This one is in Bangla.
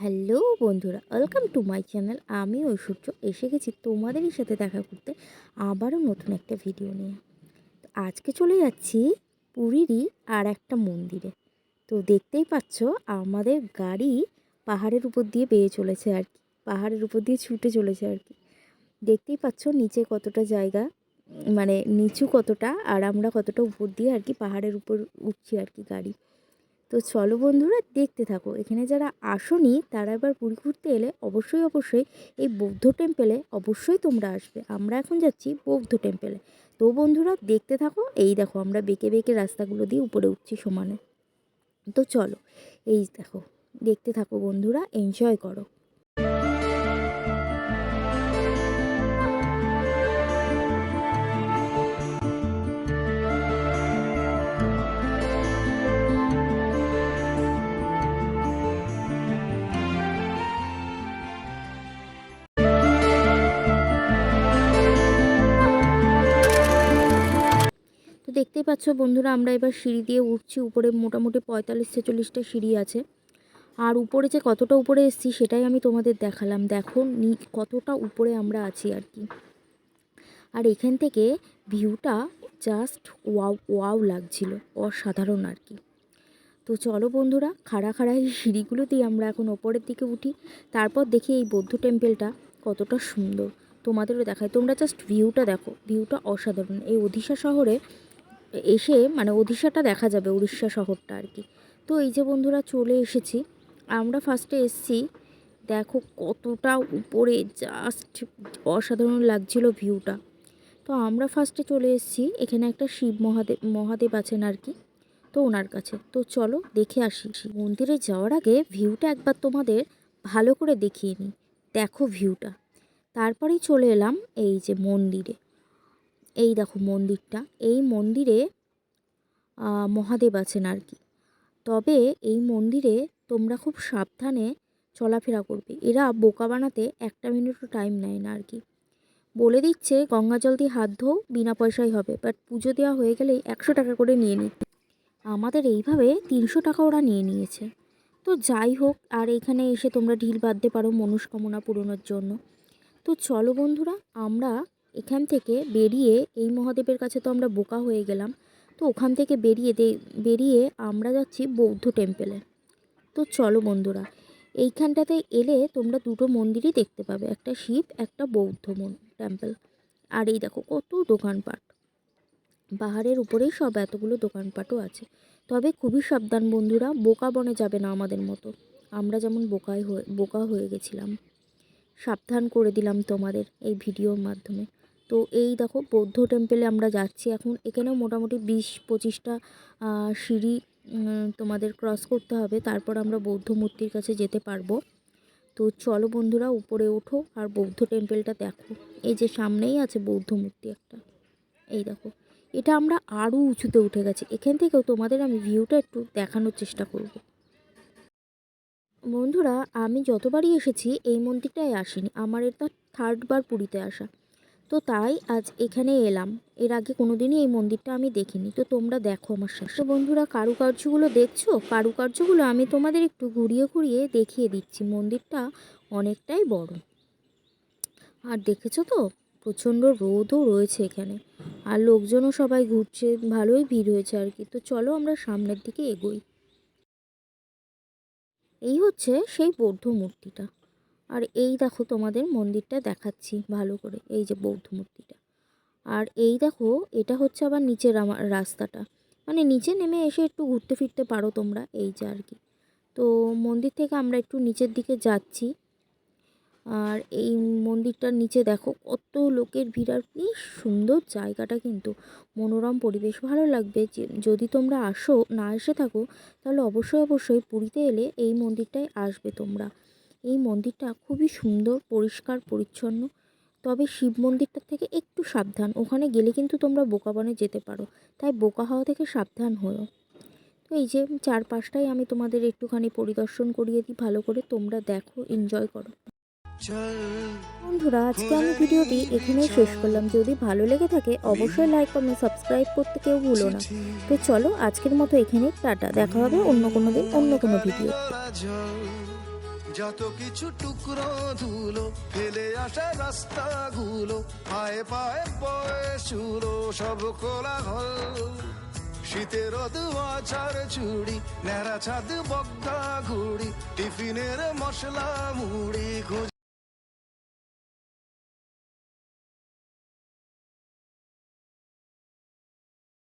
হ্যালো বন্ধুরা, ওয়েলকাম টু মাই চ্যানেল। আমি ঐশ্বর্য, এসে গেছি তোমাদেরই সাথে দেখা করতে আবারও নতুন একটা ভিডিও নিয়ে। তো আজকে চলে যাচ্ছি পুরীরই আর একটা মন্দিরে। তো দেখতেই পাচ্ছ, আমাদের গাড়ি পাহাড়ের উপর দিয়ে বেয়ে চলেছে আর কি, পাহাড়ের উপর দিয়ে ছুটে চলেছে আর কি। দেখতেই পাচ্ছ নিচে কতটা জায়গা মানে নিচু কতটা আর আমরা কতটা উপর দিয়ে আর কি পাহাড়ের উপর উঠছি আর কি গাড়ি। তো চলো বন্ধুরা দেখতে থাকো। এখানে যারা আসনি, তারা এবার পুরী ঘুরতে এলে অবশ্যই অবশ্যই এই বৌদ্ধ টেম্পেলে অবশ্যই তোমরা আসবে। আমরা এখন যাচ্ছি বৌদ্ধ টেম্পেলে তো বন্ধুরা দেখতে থাকো, এই দেখো আমরা বেঁকে বেঁকে রাস্তাগুলো দিয়ে উপরে উঠছি সমানে। তো চলো, এই দেখো, দেখতে থাকো বন্ধুরা এনজয় করো। দেখতেই পাচ্ছ বন্ধুরা, আমরা এবার সিঁড়ি দিয়ে উঠছি। উপরে মোটামুটি পঁয়তাল্লিশ ছেচল্লিশটা সিঁড়ি আছে। আর উপরে যে কতটা উপরে এসেছি সেটাই আমি তোমাদের দেখালাম। দেখো নি, কতটা উপরে আমরা আছি আর কি। আর এখান থেকে ভিউটা জাস্ট ওয়াও ওয়াও লাগছিল, অসাধারণ আর কি। তো চলো বন্ধুরা, খাড়া খাড়া এই সিঁড়িগুলো দিয়ে আমরা এখন ওপরের দিকে উঠি। তারপর দেখি এই বৌদ্ধ টেম্পেলটা কতটা সুন্দর। তোমাদেরও দেখায় তোমরা জাস্ট ভিউটা দেখো। ভিউটা অসাধারণ। এই ওডিশা শহরে এসে মানে ওডিশাটা দেখা যাবে উড়িষ্যা শহরটা আর কি। তো এই যে বন্ধুরা চলে এসেছি, আমরা ফার্স্টে এসছি, দেখো কতটা উপরে জাস্ট অসাধারণ লাগছিল ভিউটা তো আমরা ফার্স্টে চলে এসেছি, এখানে একটা শিব মহাদেব মহাদেব আছেন আর কি, তো ওনার কাছে। তো চলো দেখে আসি। মন্দিরে যাওয়ার আগে ভিউটা একবার তোমাদের ভালো করে দেখিয়ে নিই। দেখো ভিউটা তারপরেই চলে এলাম এই যে মন্দিরে। এই দেখো মন্দিরটা। এই মন্দিরে মহাদেব আছেন আর কি। তবে এই মন্দিরে তোমরা খুব সাবধানে চলাফেরা করবে। এরা বোকা বানাতে একটা মিনিটও টাইম নেয় না আর কি। বলে দিচ্ছে, গঙ্গা জল দিয়ে হাত ধোও, বিনা পয়সায় হবে। বাট পুজো দেওয়া হয়ে গেলেই একশো টাকা করে নিয়ে নিত আমাদের এইভাবে তিনশো টাকা ওরা নিয়ে নিয়েছে। তো যাই হোক, আর এখানে এসে তোমরা ঢিল বাঁধতে পারো মনস্কামনা পূরণের জন্য। তো চলো বন্ধুরা, আমরা এখান থেকে বেরিয়ে, এই মহাদেবের কাছে তো আমরা বোকা হয়ে গেলাম। তো ওখান থেকে বেরিয়ে দে, বেরিয়ে আমরা যাচ্ছি বৌদ্ধ টেম্পেলে তো চলো বন্ধুরা, এইখানটাতে এলে তোমরা দুটো মন্দিরই দেখতে পাবে, একটা শিব, একটা বৌদ্ধ টেম্পল আর এই দেখো কত দোকানপাট। পাহাড়ের উপরেই সব এতগুলো দোকানপাটও আছে। তবে খুবই সাবধান বন্ধুরা, বোকা বনে যাবে না আমাদের মতো। আমরা যেমন বোকায় হয়ে, বোকা হয়ে গেছিলাম। সাবধান করে দিলাম তোমাদের এই ভিডিওর মাধ্যমে। তো এই দেখো বৌদ্ধ টেম্পেলে আমরা যাচ্ছি। এখন এখানেও মোটামুটি বিশ পঁচিশটা সিঁড়ি তোমাদের ক্রস করতে হবে। তারপর আমরা বৌদ্ধ মূর্তির কাছে যেতে পারব। তো চলো বন্ধুরা, উপরে ওঠো আর বৌদ্ধ টেম্পেলটা দেখো। এই যে সামনেই আছে বৌদ্ধ মূর্তি একটা। এই দেখো, এটা আমরা আরও উঁচুতে উঠে গেছি। এখান থেকেও তোমাদের আমি ভিউটা একটু দেখানোর চেষ্টা করব। বন্ধুরা, আমি যতবারই এসেছি, এই মন্দিরটায় আসিনি। আমার এটা থার্ড বার পুরীতে আসা। তো তাই আজ এখানে এলাম। এর আগে কোনোদিনই এই মন্দিরটা আমি দেখিনি। তো তোমরা দেখো আমার সাথে। বন্ধুরা, কারুকার্যগুলো দেখছ? কারুকার্যগুলো আমি তোমাদের একটু ঘুরিয়ে ঘুরিয়ে দেখিয়ে দিচ্ছি। মন্দিরটা অনেকটাই বড়। আর দেখেছ তো? প্রচণ্ড রোদও রয়েছে এখানে। আর লোকজনও সবাই ঘুরছে। ভালোই ভিড় হয়েছে আর কি। তো চলো আমরা সামনের দিকে এগোই। এই হচ্ছে সেই বৌদ্ধ মূর্তিটা। আর এই দেখো তোমাদের মন্দিরটা দেখাচ্ছি ভালো করে, এই যে বৌদ্ধ মূর্তিটা। আর এই দেখো, এটা হচ্ছে আবার নিচের রাস্তাটা। মানে নিচে নেমে এসে একটু ঘুরতে ফিরতে পারো তোমরা, এই যে আর কি। তো মন্দির থেকে আমরা একটু নিচের দিকে যাচ্ছি। আর এই মন্দিরটার নিচে দেখো, কত লোকের ভিড় আর কি সুন্দর জায়গাটা কিন্তু। মনোরম পরিবেশ, ভালো লাগবে। যদি তোমরা আসো, না এসে থাকো, তাহলে অবশ্যই অবশ্যই পুরীতে এলে এই মন্দিরটায় আসবে তোমরা। এই মন্দিরটা খুবই সুন্দর, পরিষ্কার, পরিচ্ছন্ন। তবে শিব মন্দিরটার থেকে একটু সাবধান। ওখানে গেলে কিন্তু তোমরা বোকা বনে যেতে পারো। তাই বোকা হওয়া থেকে সাবধান হও। তো এই যে চারপাশটাই আমি তোমাদের একটুখানি পরিদর্শন করিয়ে দিই। ভালো করে তোমরা দেখো এনজয় করো। বন্ধুরা, আজকে আমি ভিডিওটি এখানেই শেষ করলাম। যদি ভালো লেগে থাকে, অবশ্যই লাইক কমেন্ট সাবস্ক্রাইব করতে কেউ ভুলো না। তো চলো, আজকের মতো এখানেই টাটা। দেখা হবে অন্য কোনো দিন, অন্য কোনো ভিডিও যত কিছু টুকরো ধুলো, ফেলে আসা রাস্তাগুলো, পায়ে পায়ে চুলো সব কোলা হল শীতের আচার চুড়ি, ন্যাড়া ছাদ বগা ঘুড়ি, টিফিনের মশলা মুড়ি খুঁজে